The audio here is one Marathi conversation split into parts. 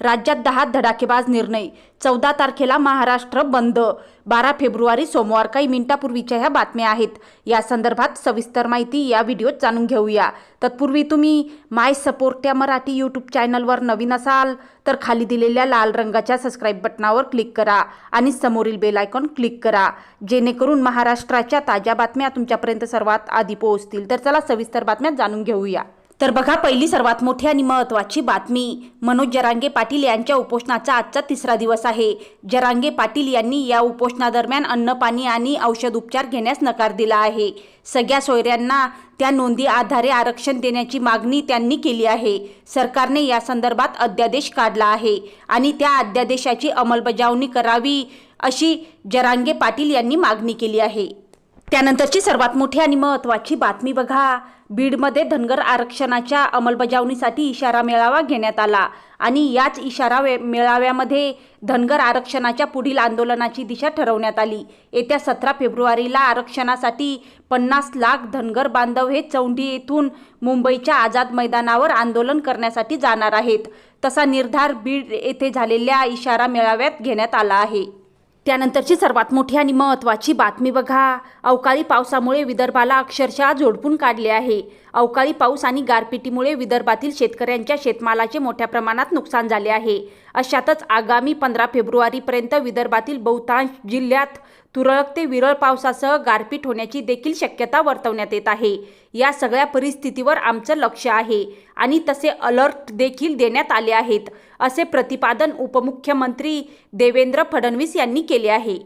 राज्यात दहा धडाकेबाज निर्णय. चौदा तारखेला महाराष्ट्र बंद. बारा फेब्रुवारी सोमवार काही मिनिटापूर्वीच्या ह्या बातम्या आहेत. या संदर्भात सविस्तर माहिती या व्हिडिओत जाणून घेऊया. तत्पूर्वी तुम्ही माय सपोर्ट या मराठी यूट्यूब चॅनलवर नवीन असाल तर खाली दिलेल्या लाल रंगाच्या सबस्क्राईब बटनावर क्लिक करा आणि समोरील बेल आयकॉन क्लिक करा. जेणेकरून महाराष्ट्राच्या ताज्या बातम्या तुमच्यापर्यंत सर्वात आधी पोहोचतील. तर चला सविस्तर बातम्या जाणून घेऊया. तर बघा पहिली सर्वात मोठी आणि महत्त्वाची बातमी. मनोज जरांगे पाटील यांच्या उपोषणाचा आजचा तिसरा दिवस आहे. जरांगे पाटील यांनी या उपोषणादरम्यान अन्न पाणी आणि औषध उपचार घेण्यास नकार दिला आहे. सगळ्या सोयऱ्यांना त्या नोंदी आधारे आरक्षण देण्याची मागणी त्यांनी केली आहे. सरकारने या संदर्भात अध्यादेश काढला आहे आणि त्या अध्यादेशाची अंमलबजावणी करावी अशी जरांगे पाटील यांनी मागणी केली आहे. त्यानंतरची सर्वात मोठी आणि महत्त्वाची बातमी बघा. बीडमध्ये धनगर आरक्षणाच्या अंमलबजावणीसाठी इशारा मेळावा घेण्यात आला आणि याच इशारा वे- मेळाव्यामध्ये धनगर आरक्षणाच्या पुढील आंदोलनाची दिशा ठरवण्यात आली. येत्या सतरा फेब्रुवारीला आरक्षणासाठी पन्नास लाख धनगर बांधव हे चौंडी येथून मुंबईच्या आझाद मैदानावर आंदोलन करण्यासाठी जाणार आहेत. तसा निर्धार बीड येथे झालेल्या इशारा मेळाव्यात घेण्यात आला आहे. त्यानंतरची सर्वात मोठी आणि महत्त्वाची बातमी बघा. अवकाळी पावसामुळे विदर्भाला अक्षरशः झोडपून काढले आहे. अवकाळी पाऊस आणि गारपिटीमुळे विदर्भातील शेतकऱ्यांच्या शेतमालाचे मोठ्या प्रमाणात नुकसान झाले आहे. अशातच आगामी पंधरा फेब्रुवारीपर्यंत विदर्भातील बहुतांश जिल्ह्यात तुरळक ते विरळ पावसासह गारपीट होण्याची देखील शक्यता वर्तवण्यात येत आहे. या सगळ्या परिस्थितीवर आमचं लक्ष आहे आणि तसे अलर्ट देखील देण्यात आले आहेत असे प्रतिपादन उपमुख्यमंत्री देवेंद्र फडणवीस यांनी केले आहे.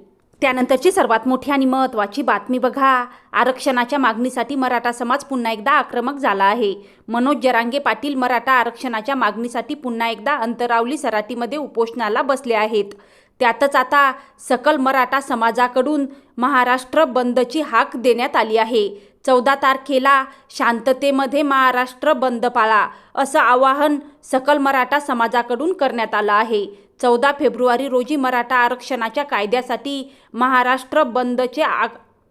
त्यानंतरची सर्वात मोठी आणि महत्त्वाची बातमी बघा. आरक्षणाच्या मागणीसाठी मराठा समाज पुन्हा एकदा आक्रमक झाला आहे. मनोज जरांगे पाटील मराठा आरक्षणाच्या मागणीसाठी पुन्हा एकदा अंतरावली सराटीमध्ये उपोषणाला बसले आहेत. त्यातच आता सकल मराठा समाजाकडून महाराष्ट्र बंदची हाक देण्यात आली आहे. चौदा तारखेला शांततेमध्ये महाराष्ट्र बंद पाळा असं आवाहन सकल मराठा समाजाकडून करण्यात आलं आहे. चौदा फेब्रुवारी रोजी मराठा आरक्षणाच्या कायद्यासाठी महाराष्ट्र बंदचे आ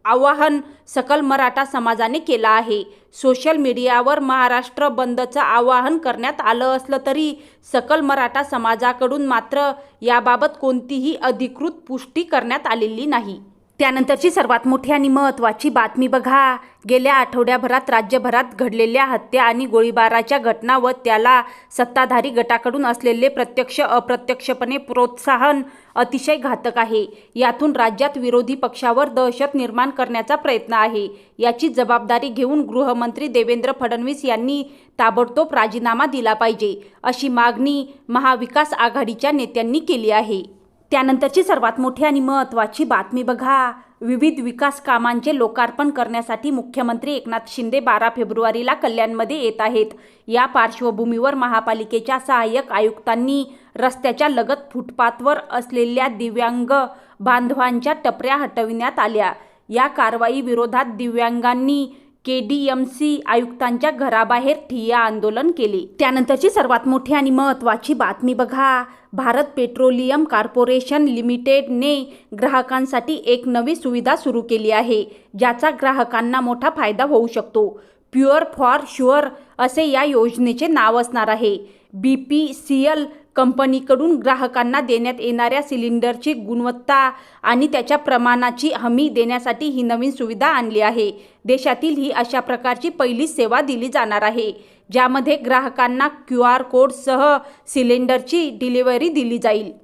आवाहन सकल मराठा समाजाने केलं आहे. सोशल मीडियावर महाराष्ट्र बंदचं आवाहन करण्यात आलं असलं तरी सकल मराठा समाजाकडून मात्र याबाबत कोणतीही अधिकृत पुष्टी करण्यात आलेली नाही. त्यानंतरची सर्वात मोठी आणि महत्त्वाची बातमी बघा. गेल्या आठवड्याभरात राज्यभरात घडलेल्या हत्या आणि गोळीबाराच्या घटना व त्याला सत्ताधारी गटाकडून असलेले प्रत्यक्ष अप्रत्यक्षपणे प्रोत्साहन अतिशय घातक आहे. यातून राज्यात विरोधी पक्षावर दहशत निर्माण करण्याचा प्रयत्न आहे. याची जबाबदारी घेऊन गृहमंत्री देवेंद्र फडणवीस यांनी ताबडतोब राजीनामा दिला पाहिजे अशी मागणी महाविकास आघाडीच्या नेत्यांनी केली आहे. त्यानंतरची सर्वात मोठी आणि महत्त्वाची बातमी बघा. विविध विकास कामांचे लोकार्पण करण्यासाठी मुख्यमंत्री एकनाथ शिंदे बारा फेब्रुवारीला कल्याणमध्ये येत आहेत. या पार्श्वभूमीवर महापालिकेच्या सहाय्यक आयुक्तांनी रस्त्याच्या लगत फुटपाथवर असलेल्या दिव्यांग बांधवांच्या टपऱ्या हटविण्यात आल्या. या कारवाई विरोधात दिव्यांगांनी के डी एम सी आयुक्तांच्या घराबाहेर ठिय्या आंदोलन केले. त्यानंतरची सर्वात मोठी आणि महत्त्वाची बातमी बघा. भारत पेट्रोलियम कॉर्पोरेशन लिमिटेडने ग्राहकांसाठी एक नवी सुविधा सुरू केली आहे ज्याचा ग्राहकांना मोठा फायदा होऊ शकतो. प्युअर फॉर शुअर असे या योजनेचे नाव असणार आहे. बी पी सी एल कंपनीकडून ग्राहकांना देण्यात येणाऱ्या सिलेंडरची गुणवत्ता आणि त्याच्या प्रमाणाची हमी देण्यासाठी ही नवीन सुविधा आणली आहे. देशातील ही अशा प्रकारची पहिली सेवा दिली जाणार आहे ज्यामध्ये ग्राहकांना क्यू आर कोडसह सिलेंडरची डिलिव्हरी दिली जाईल.